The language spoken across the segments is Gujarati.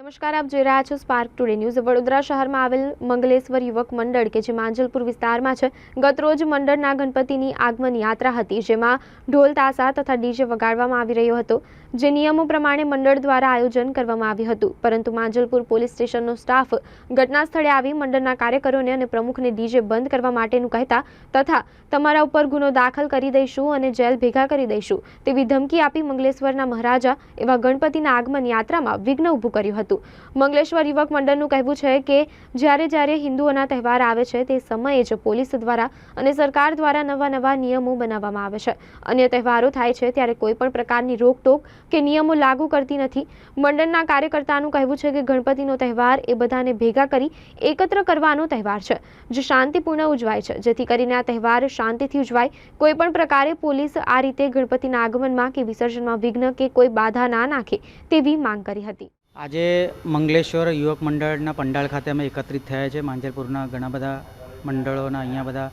નમસ્કાર, આપ જોઈ રહ્યા છો સ્પાર્ક ટુડે ન્યૂઝ વડોદરા શહેરમાં આવેલ મંગલેશ્વર યુવક મંડળ કે જે માંજલપુર વિસ્તારમાં છે, ગતરોજ મંડળના ગણપતિની આગમન યાત્રા હતી, જેમાં ઢોલ, તાસા તથા ડીજે વગાડવામાં આવી રહ્યો હતો. જે નિયમો પ્રમાણે મંડળ દ્વારા આયોજન કરવામાં આવ્યું હતું, પરંતુ માંજલપુર પોલીસ સ્ટેશનનો સ્ટાફ ઘટના સ્થળે આવી મંડળના કાર્યકરોને અને પ્રમુખને ડીજે બંધ કરવા માટેનું કહેતા તથા તમારા ઉપર ગુનો દાખલ કરી દઈશું અને જેલ ભેગા કરી દઈશું તેવી ધમકી આપી મંગલેશ્વરના મહારાજા એવા ગણપતિના આગમન યાત્રામાં વિઘ્ન ઊભું કર્યું હતું. મંગલેશ્વર યુવક મંડળનું કહેવું છે કે, જ્યારે જ્યારે હિન્દુઓના તહેવાર આવે છે, તે સમયે જ પોલીસ દ્વારા અને સરકાર દ્વારા નવા નવા નિયમો બનાવવામાં આવે છે. અન્ય તહેવારો થાય છે ત્યારે કોઈ પણ પ્રકારની રોકટોક કે નિયમો લાગુ કરતી નથી. મંડળના કાર્યકર્તાનું કહેવું છે કે, ગણપતિનો તહેવાર એ બધાને ભેગા કરી એકત્ર કરવાનો તહેવાર છે, જે શાંતિપૂર્ણ ઉજવાય છે. જેથી કરીને આ તહેવાર શાંતિથી ઉજવાય. કોઈ પણ પ્રકારે પોલીસ આ રીતે ગણપતિના આગમનમાં કે વિસર્જનમાં વિઘ્ન કે કોઈ બાધા ના નાખે તેવી માંગ કરી હતી. આજે મંગલેશ્વર યુવક મંડળના પંડાળ ખાતે અમે એકત્રિત થયા છે. માંજલપુરના ઘણા બધા મંડળોના અહીંયા બધા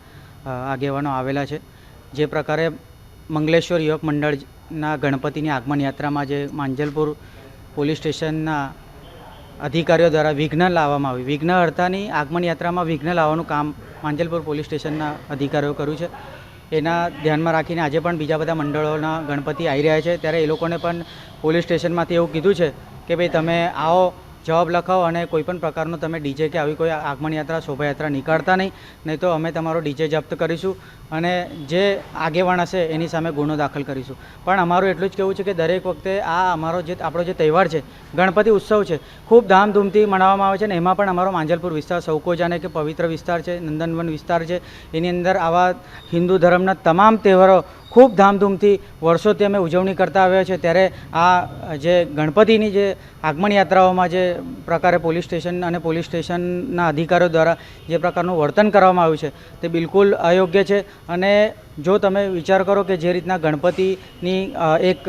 આગેવાનો આવેલા છે. જે પ્રકારે મંગલેશ્વર યુવક મંડળના ગણપતિની આગમન યાત્રામાં જે માંજલપુર પોલીસ સ્ટેશનના અધિકારીઓ દ્વારા વિઘ્ન લાવવામાં આવ્યું વિઘ્ન હર્તાની આગમન યાત્રામાં વિઘ્ન લાવવાનું કામ માંજલપુર પોલીસ સ્ટેશનના અધિકારીઓ કર્યું છે. એના ધ્યાનમાં રાખીને આજે પણ બીજા બધા મંડળોના ગણપતિ આવી રહ્યા છે. ત્યારે એ લોકોને પણ પોલીસ સ્ટેશનમાંથી એવું કીધું છે કે ભાઈ તમે આવો જવાબ લખાવો અને કોઈપણ પ્રકારનો તમે ડીજે કે આવી કોઈ આગમન યાત્રા શોભાયાત્રા નીકાળતા નહીં નહીં તો અમે તમારો ડીજે જપ્ત કરીશું અને જે આગેવાન હશે એની સામે ગુનો દાખલ કરીશું. પણ અમારું એટલું જ કહેવું છે કે દરેક વખતે આ અમારો જે, આપણો જે તહેવાર છે, ગણપતિ ઉત્સવ છે, ખૂબ ધામધૂમથી મનાવવામાં આવે છે ને એમાં પણ અમારો માંજલપુર વિસ્તાર સૌકો જાણે કે પવિત્ર વિસ્તાર છે, નંદનવન વિસ્તાર છે, એની અંદર આવા હિન્દુ ધર્મના તમામ તહેવારો ખૂબ ધામધૂમથી વર્ષોથી અમે ઉજવણી કરતા આવ્યા છે. ત્યારે આ જે ગણપતિની જે આગમન યાત્રાઓમાં જે પ્રકારે પોલીસ સ્ટેશન અને પોલીસ સ્ટેશનના અધિકારીઓ દ્વારા જે પ્રકારનું વર્તન કરવામાં આવ્યું છે તે બિલકુલ અયોગ્ય છે અને જો તમે વિચાર કરો કે જે રીતના ગણપતિની એક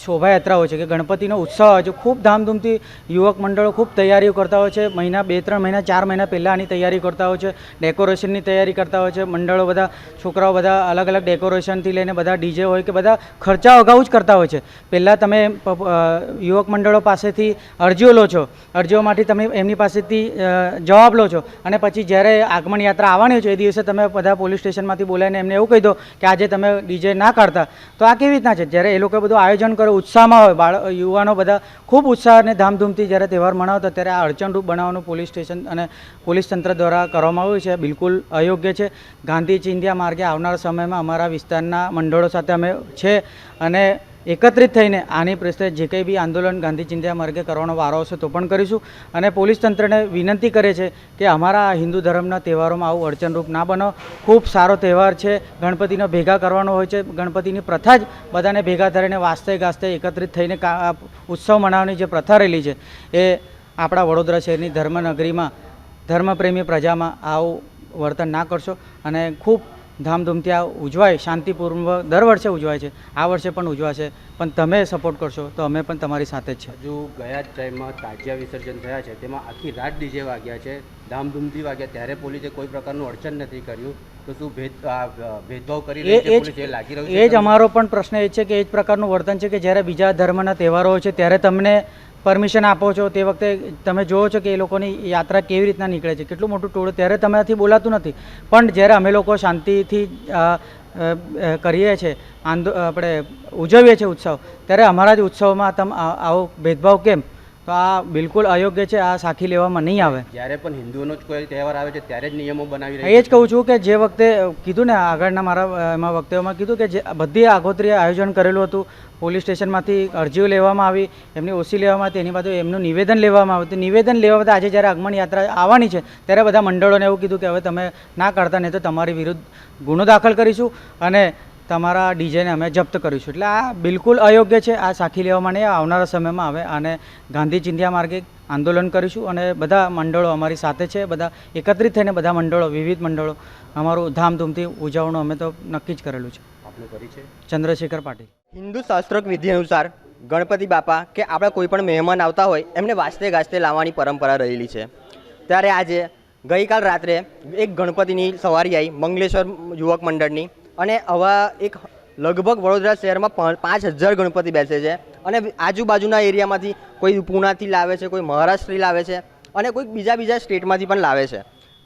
શોભાયાત્રા હોય છે કે ગણપતિનો ઉત્સવ હોય છે, ખૂબ ધામધૂમથી યુવક મંડળો ખૂબ તૈયારીઓ કરતા હોય છે. મહિના, બે, ત્રણ મહિના, ચાર મહિના પહેલાં આની તૈયારી કરતા હોય છે. ડેકોરેશનની તૈયારી કરતા હોય છે. મંડળો બધા, છોકરાઓ બધા અલગ અલગ ડેકોરેશનથી લઈને બધા ડીજે હોય કે બધા ખર્ચા અગાઉ જ કરતા હોય છે. પહેલાં તમે યુવક મંડળો પાસેથી અરજીઓ લો છો. અરજીઓમાંથી તમે એમની પાસેથી જવાબ લો છો. અને પછી જ્યારે આગમન યાત્રા આવવાની છે, એ દિવસે તમે બધા પોલીસ સ્ટેશનમાંથી બોલાવીને એમને એવું કહી દો કે આજે તમે ડીજે ના કાઢતા. તો આ કેવી રીતના છે? જ્યારે એ લોકો બધું આયોજન કરે, ઉત્સાહમાં હોય, બાળ, યુવાનો બધા ખૂબ ઉત્સાહ અને ધામધૂમથી જ્યારે તહેવાર મનાવતા, ત્યારે આ અડચણરૂપ બનાવવાનું પોલીસ સ્ટેશન અને પોલીસ તંત્ર દ્વારા કરવામાં આવ્યું છે. બિલકુલ અયોગ્ય છે. ગાંધી ચિંધ્યા માર્ગે આવનાર સમયમાં અમારા વિસ્તારના મંડળો સાથે અમે છે અને એકત્રિત થઈને આની પ્રશ્ને જે કંઈ બી આંદોલન ગાંધી ચિંધ્યા માર્ગે કરવાનો વારો આવશે તો પણ કરીશું. અને પોલીસ તંત્રને વિનંતી કરે છે કે અમારા હિન્દુ ધર્મના તહેવારોમાં આવું અડચણરૂપ ના બનો. ખૂબ સારો તહેવાર છે. ગણપતિનો ભેગા કરવાનો હોય છે. ગણપતિની પ્રથા જ બધાને ભેગા થઈને વાસ્તે ગાસ્તે એકત્રિત થઈને ઉત્સવ મનાવવાની જે પ્રથા રહેલી છે એ આપણા વડોદરા શહેરની ધર્મનગરીમાં ધર્મપ્રેમી પ્રજામાં આવું વર્તન ના કરશો. અને ખૂબ ધામધૂમથી આ ઉજવાય શાંતિપૂર્વક દર વર્ષે ઉજવાય છે. આ વર્ષે પણ ઉજવાશે. પણ તમે સપોર્ટ કરશો તો અમે પણ તમારી સાથે જ છે હજુ ગયા જ ટાઈમમાં તાજિયા વિસર્જન થયા છે. તેમાં આખી રાત ડીજે વાગ્યા છે. ધામધૂમથી વાગ્યા ત્યારે પોલીસે કોઈ પ્રકારનું અડચણ નથી કર્યું. તો શું ભેદ ભેદભાવ કરી એ લાગી રહ્યું એ જ અમારો પણ પ્રશ્ન એ છે કે એ જ પ્રકારનું વર્તન છે કે જ્યારે બીજા ધર્મના તહેવારો હોય છે ત્યારે તમને પરમિશન આપો છો તે વખતે તમે જુઓ છો કે એ લોકોની યાત્રા કેવી રીતના નીકળે છે? કેટલું મોટું ટોળું? ત્યારે તમારાથી બોલાતું નથી. પણ જ્યારે અમે લોકો શાંતિથી કરીએ છીએ આંદો, આપણે ઉજવીએ છીએ ઉત્સવ, ત્યારે અમારા જ ઉત્સવમાં તમ આવો ભેદભાવ કેમ? તો આ બિલકુલ અયોગ્ય છે આ સાખી લેવામાં નહીં આવે. જ્યારે પણ હિન્દુઓનો જ કોઈ તહેવાર આવે છે ત્યારે જ નિયમો બનાવી એ જ કહું છું કે જે વખતે કીધું ને આગળના મારા એમાં વખતેમાં કીધું કે જે બધી આગોતરી આયોજન કરેલું હતું પોલીસ સ્ટેશનમાંથી અરજીઓ લેવામાં આવી એમની ઓછી લેવામાં આવી એની બાજુ એમનું નિવેદન લેવામાં આવ્યું. નિવેદન લેવા બાદ આજે જ્યારે આગમન યાત્રા આવવાની છે ત્યારે બધા મંડળોને એવું કીધું કે હવે તમે ના કરતા નહીં તો તમારી વિરુદ્ધ ગુનો દાખલ કરીશું. અને તમારા ડીજેને અમે જપ્ત કરીશું. એટલે આ બિલકુલ અયોગ્ય છે. આ સાખી લેવામાં નહીં આવનારા સમયમાં આવે અને ગાંધી ચિંધ્યા માર્ગે આંદોલન કરીશું અને બધા મંડળો અમારી સાથે છે. બધા એકત્રિત થઈને બધા મંડળો વિવિધ મંડળો અમારું ધામધૂમથી ઉજવણું અમે તો નક્કી જ કરેલું છે. આપનો પરિચય? ચંદ્રશેખર પાટીલ. હિન્દુ શાસ્ત્રોક વિધિ અનુસાર ગણપતિ બાપા કે આપણા કોઈ પણ મહેમાન આવતા હોય એમને વાસ્તે ગાસ્તે લાવવાની પરંપરા રહેલી છે. ત્યારે આજે ગઈકાલ રાત્રે એક ગણપતિની સવારી આવી મંગલેશ્વર યુવક મંડળની. અને આવા એક લગભગ વડોદરા શહેરમાં પાંચ હજાર ગણપતિ બેસે છે. અને આજુબાજુના એરિયામાંથી કોઈ પૂનાથી લાવે છે, કોઈ મહારાષ્ટ્રથી લાવે છે અને કોઈક બીજા બીજા સ્ટેટમાંથી પણ લાવે છે.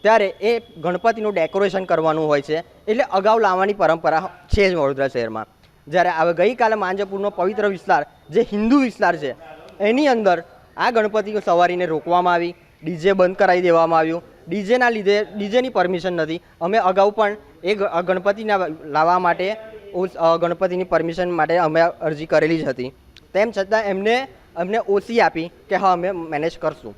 ત્યારે એ ગણપતિનું ડેકોરેશન કરવાનું હોય છે, એટલે અગાઉ લાવવાની પરંપરા છે જ વડોદરા શહેરમાં. જ્યારે હવે ગઈકાલે માંજપુરનો પવિત્ર વિસ્તાર, જે હિન્દુ વિસ્તાર છે, એની અંદર આ ગણપતિ સવારીને રોકવામાં આવી, ડીજે બંધ કરાવી દેવામાં આવ્યું. ડીજેના લીધે, ડીજેની પરમિશન નથી. અમે અગાઉ પણ એ ગણપતિના લાવવા માટે ગણપતિની પરમિશન માટે અમે અરજી કરેલી જ હતી. તેમ છતાં એમને અમને ઓછી આપી કે હા, અમે મેનેજ કરશું.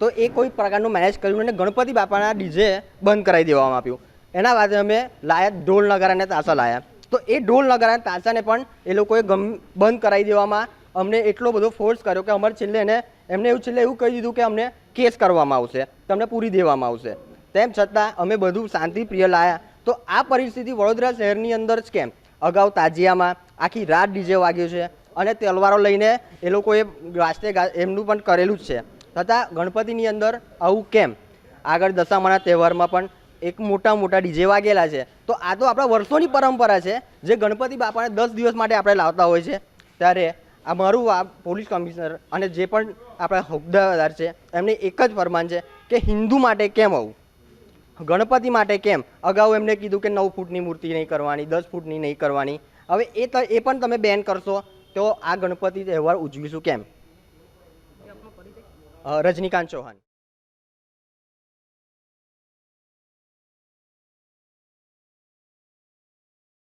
તો એ કોઈ પ્રકારનું મેનેજ કર્યું અને ગણપતિ બાપાના ડીજે બંધ કરાવી દેવામાં આવ્યું. એના બાદ અમે લાયા ઢોલ નગારા અને તાસા લાયા. તો એ ઢોલ નગારા તાસાને પણ એ લોકોએ ગમ બંધ કરાવી દેવામાં અમને એટલો બધો ફોર્સ કર્યો કે અમારે છેલ્લે એને એમને એવું છેલ્લે એવું કહી દીધું કે અમને કેસ કરવામાં આવશે. તમને પૂરી દેવામાં આવશે. તેમ છતાં અમે બધું શાંતિપ્રિય લાયા. તો આ પરિસ્થિતિ વડોદરા શહેરની અંદર જ કેમ? અગાઉ તાજિયામાં આખી રાત ડીજે વાગ્યું છે અને તલવારો લઈને એ લોકોએ રાસ્તે એમનું પણ કરેલું જ છે. તથા ગણપતિની અંદર આવું કેમ? આગળ દશામાના તહેવારમાં પણ એક મોટા મોટા ડીજે વાગેલા છે. તો આ તો આપણા વર્ષોની પરંપરા છે, જે ગણપતિ બાપાને દસ દિવસ માટે આપણે લાવતા હોય છે. ત્યારે આ મારું આ પોલીસ કમિશનર અને જે પણ આપણા હોદ્દેદાર છે, એમને એક જ ફરમાન છે કે હિન્દુ માટે કેમ આવું? ગણપતિ માટે કેમ? અગાઉ એમને કીધું કે નવ ફૂટની મૂર્તિ નહીં કરવાની, દસ ફૂટની નહીં કરવાની. હવે એ એ પણ તમે બેન કરશો, તો આ ગણપતિ તહેવાર ઉજવીશું કેમ? રજનીકાંત ચૌહાણ.